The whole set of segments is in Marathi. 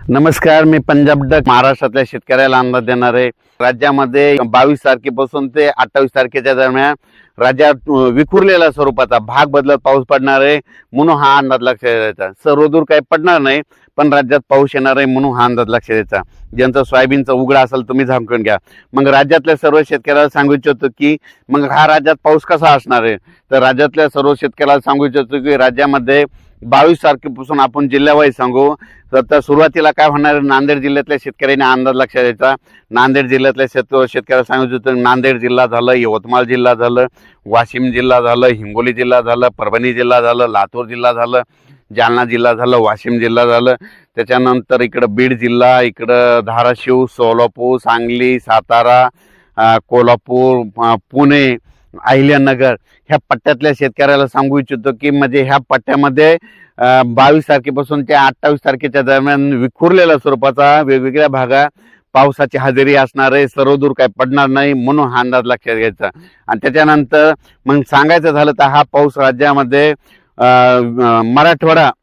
नमस्कार मी पंजाब डक महाराष्ट्रातल्या शेतकऱ्याला अंदाज देणार. आहे राज्यामध्ये बावीस तारखेपासून ते अठ्ठावीस तारखेच्या दरम्यान राज्यात विखुरलेल्या स्वरूपाचा भाग बदलत पाऊस पडणार आहे म्हणून हा अंदाज लक्षात द्यायचा सर्वदूर काही पडणार नाही पण राज्यात पाऊस येणार आहे म्हणून हा अंदाज लक्षात द्यायचा ज्यांचं सोयाबीनचा उघडा असेल तुम्ही झांकून घ्या. मग राज्यातल्या सर्व शेतकऱ्याला सांगू इच्छितो की मग हा राज्यात पाऊस कसा असणार आहे? तर राज्यातल्या सर्व शेतकऱ्याला सांगू इच्छितो की राज्यामध्ये बावीस तारखेपासून आपण जिल्ह्यावाईज सांगू. तर सुरुवातीला काय होणार नांदेड जिल्ह्यातल्या शेतकऱ्यांनी अंदाज लक्षात द्यायचा नांदेड जिल्ह्यातल्या शेत शेतकऱ्याला सांगितलं होतं नांदेड जिल्हा झालं यवतमाळ जिल्हा झालं वाशिम जिल्हा झालं हिंगोली जिल्हा झालं परभणी जिल्हा झालं लातूर जिल्हा झालं जालना जिल्हा झालं वाशिम जिल्हा झालं. त्याच्यानंतर इकडं बीड जिल्हा इकडं धाराशिव सोलापूर सांगली सातारा कोल्हापूर पुणे अहिल्यानगर ह्या पट्ट्यातल्या शेतकऱ्याला सांगू इच्छितो की म्हणजे ह्या पट्ट्यामध्ये बावीस तारखेपासून ते अठ्ठावीस तारखेच्या दरम्यान विखुरलेल्या स्वरूपाचा वेगवेगळ्या भागात पावसाची हजेरी असणार आहे सर्वदूर काही पडणार नाही म्हणून हा अंदाज लक्षात घ्यायचा. आणि त्याच्यानंतर मग सांगायचं झालं तर हा पाऊस राज्यामध्ये मराठवाडा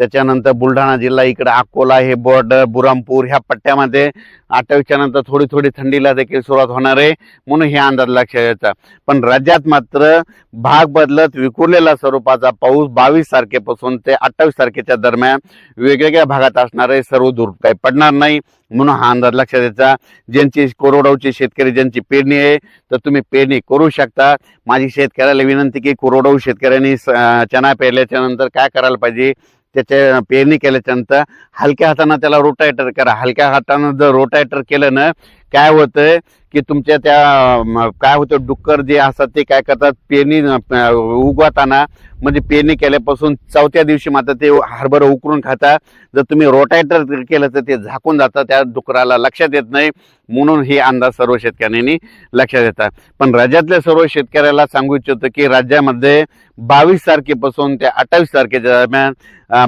त्याच्यानंतर बुलढाणा जिल्हा इकडे अकोला हे बॉर्डर बुरामपूर ह्या पट्ट्यामध्ये अठ्ठावीसच्या नंतर थोडी थोडी थंडीला देखील सुरुवात होणार आहे म्हणून हे अंदाज लक्षात घ्यायचा पण राज्यात मात्र भाग बदलत विखुरलेला स्वरूपाचा पाऊस बावीस तारखेपासून ते अठ्ठावीस तारखेच्या दरम्यान वेगवेगळ्या भागात असणारे सर्व दूर काही पडणार नाही म्हणून हा अंदाज लक्षात द्यायचा. ज्यांची कोरडवाऊची शेतकरी ज्यांची पेरणी आहे तर तुम्ही पेरणी करू शकता. माझी शेतकऱ्याला विनंती की कोरोडाऊ शेतकऱ्यांनी स- चणा पेरल्याच्या नंतर काय करायला पाहिजे? त्याच्या पेरणी केल्याच्यानंतर हलक्या हातानं त्याला रोटायटर करा. हलक्या हातानं जर रोटायटर केलं ना काय होतं की तुमच्या त्या काय होतं डुक्कर जे असतात ते काय करतात पेरणी उगवताना म्हणजे पेरणी केल्यापासून चौथ्या दिवशी मात्र ते हरभर उकरून खातात. जर तुम्ही रोटायटर केलं तर ते झाकून जातं त्या डुकराला लक्षात येत नाही. म्हणून हे अंदाज सर्व शेतकऱ्यांनी लक्षात येतात पण राज्यातल्या सर्व शेतकऱ्याला सांगू इच्छितो की राज्यामध्ये बावीस तारखेपासून ते अठ्ठावीस तारखेच्या दरम्यान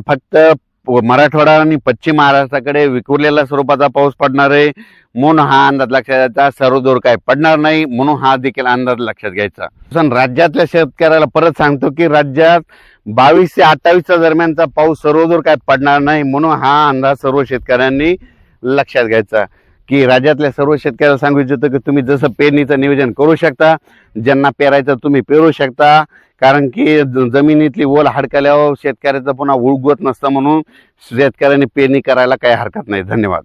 फक्त मराठवाडा आणि पश्चिम महाराष्ट्राकडे विखुरलेल्या स्वरूपाचा पाऊस पडणार आहे. म्हणून हा अंदाज लक्षात घ्यायचा. सर्वदूर काय पडणार नाही म्हणून हा देखील अंदाज लक्षात घ्यायचा. पण राज्यातल्या शेतकऱ्याला परत सांगतो की राज्यात बावीस ते अठ्ठावीसच्या दरम्यानचा पाऊस सर्वदूर काय पडणार नाही म्हणून हा अंदाज सर्व शेतकऱ्यांनी लक्षात घ्यायचा. की राज्यातल्या सर्व शेतकऱ्याला सांगू इच्छितो की तुम्ही जसं पेरणीचं नियोजन करू शकता ज्यांना पेरायचं तुम्ही पेरू शकता. कारण की ज- जमिनीतली ओल हडकल्यावर शेतकऱ्याचं पुन्हा उळगवत नसतं म्हणून शेतकऱ्यांनी पेरणी करायला काही हरकत नाही. धन्यवाद.